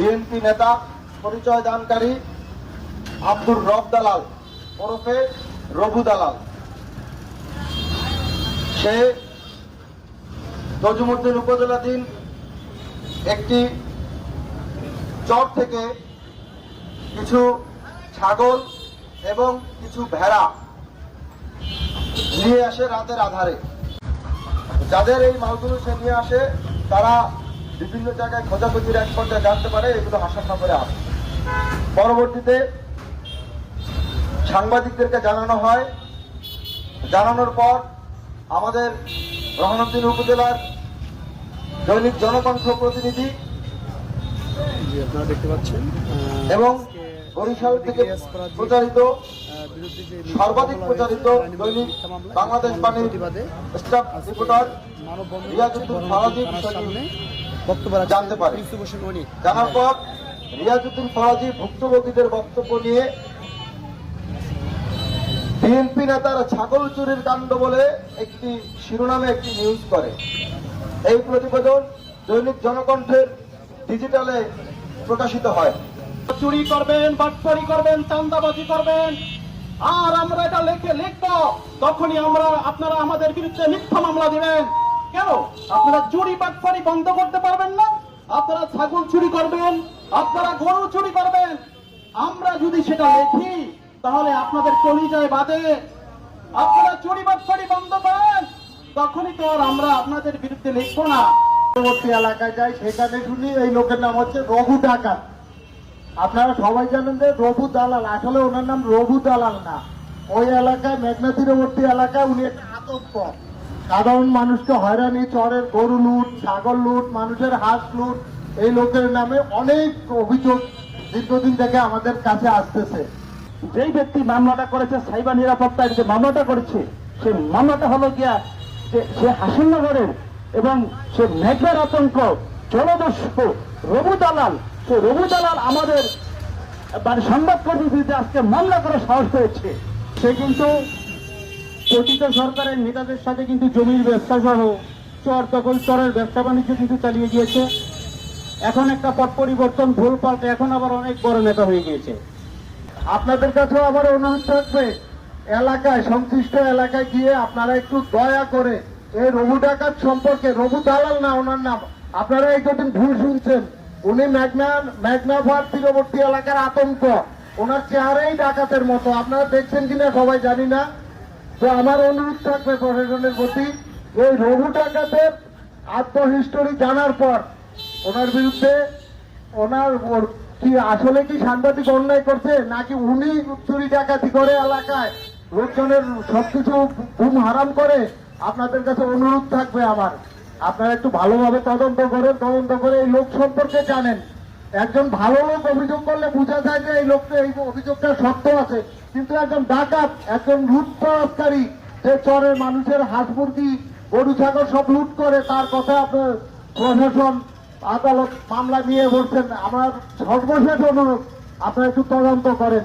BNP নেতা, পরিচয় দানকারী আব্দুর রব দালাল, ওরফে রবু দালাল। সে নজমুদ্দিন উপজেলাধীন একটি চর থেকে কিছু ছাগল এবং কিছু ভেড়া নিয়ে আসে রাতের আধারে। যাদের এই মালগুলো সে নিয়ে আসে, তারা বিভিন্ন জায়গায় খোঁজাখুঁজির এক পর্যায়ে জানতে পারে এগুলো হাসাননগরে আসে। পরবর্তীতে সাংবাদিকদেরকে জানানো হয়। জানানোর পর আমাদের রহনউদ্দিন উপজেলার দৈনিক জনকণ্ঠ প্রতিনিধি আপনারা দেখতে পাচ্ছেন এবং বরিশাল থেকে প্রচারিত সর্বাধিক প্রচারিত দৈনিক বাংলাদেশ বাণীর স্টাফ রিপোর্টার রিয়াজউদ্দিন বক্তব্য জানতে পারে। জানার পর রিয়াজউদ্দিন ফরাজি ভুক্তভোগীদের বক্তব্য নিয়ে বিএনপি নেতার ছাগল চুরির কাণ্ড বলে একটি শিরোনামে একটি নিউজ করে। এই প্রতিবেদন দৈনিক জনকণ্ঠের ডিজিটালে প্রকাশিত হয়। চুরি করবেন বাটপারি করবেন চান্দাবাজি করবেন। আর আমরা এটা লিখে লিখব তখনই আমরা আপনারা আমাদের বিরুদ্ধে মিথ্যা মামলা দিবেন। কেন? আপনারা চুরি বন্ধ করতে পারবেন না। আপনারা ছাগল চুরি করবেন, আপনারা গরু চুরি করবেন। আমরা যদি সেটা তাহলে আপনাদের কলিজায় বাদে আপনারা চুরি বন্ধ করেন, তখনই তো আর আমরা আপনাদের বিরুদ্ধে না। পরবর্তী এলাকায় যাই, সেখানে শুনি এই লোকের নাম হচ্ছে রঘু ডাকাত। আপনারা সবাই জানেন যে রঘু দালাল, আসলে ওনার নাম রঘু দালাল না। ওই এলাকায় মেঘনা তীরবর্তী এলাকায় উনি একটা আতঙ্ক। সাধারণ মানুষকে হয়রানি, চরের গরু লুট, ছাগল লুট, মানুষের হাঁস লুট, এই লোকের নামে অনেক অভিযোগ দীর্ঘদিন থেকে আমাদের কাছে আসতেছে। যেই ব্যক্তি মামলাটা করেছে, সাইবার নিরাপত্তার যে মামলাটা করেছে, সেই মামলাটা হলো গিয়া যে সে হাসিনগরের এবং সে মেঘের আতঙ্ক, জলদস্যু, রবু দালাল, সে রবু দালাল আমাদের মানে সংবাদকর্মীর বিরুদ্ধে আজকে মামলা করে সাহস পেয়েছে, সে কিন্তু পতিত সরকারের নেতাদের সাথে কিন্তু জমির ব্যবসা সহ চর দখল, চরের ব্যবসা বাণিজ্য কিন্তু চালিয়ে গিয়েছে। এখন একটা পট পরিবর্তন ভুল পাল্টে এখন আবার অনেক বড় নেতা হয়ে গিয়েছে। আপনাদের কাছেও আবার অনুরোধ থাকবে, এলাকায়, সংশ্লিষ্ট এলাকায় গিয়ে আপনারা একটু দয়া করে এই রঘু ডাকাত সম্পর্কে, রঘু দালাল না, ওনার নাম, আপনারা এই কদিন ভুল শুনছেন। উনি মেঘনা মেঘনাভার তীরবর্তী এলাকার আতঙ্ক। ওনার চেহারাই ডাকাতের মতো। আপনারা দেখছেন কিনা সবাই জানি না। তো আমার অনুরোধ থাকবে প্রশাসনের প্রতি, এই রঘু ডাকাতের আত্মহিস্টোরি জানার পর ওনার বিরুদ্ধে ওনার কি আসলে কি সাংবাদিক অন্যায় করছে, নাকি উনি চুরি ডাকাতি করে এলাকায় লোকজনের সবকিছু ঘুম হারাম করে, আপনাদের কাছে অনুরোধ থাকবে আমার। আপনারা একটু ভালোভাবে তদন্ত করেন, তদন্ত করে এই লোক সম্পর্কে জানেন। একজন ভালো লোক অভিযোগ করলে বোঝা যায় যে এই লোকটা এই অভিযোগটা সত্য আছে। কিন্তু একজন ডাকাত, একজন লুটপাটকারী যে চরের মানুষের হাঁস মুরগি গরু, ছাগল সব লুট করে, তার কথা আপনার প্রশাসন, আদালত মামলা নিয়ে বলছেন। আমার সর্বশেষ অনুরোধ, আপনারা একটু তদন্ত করেন।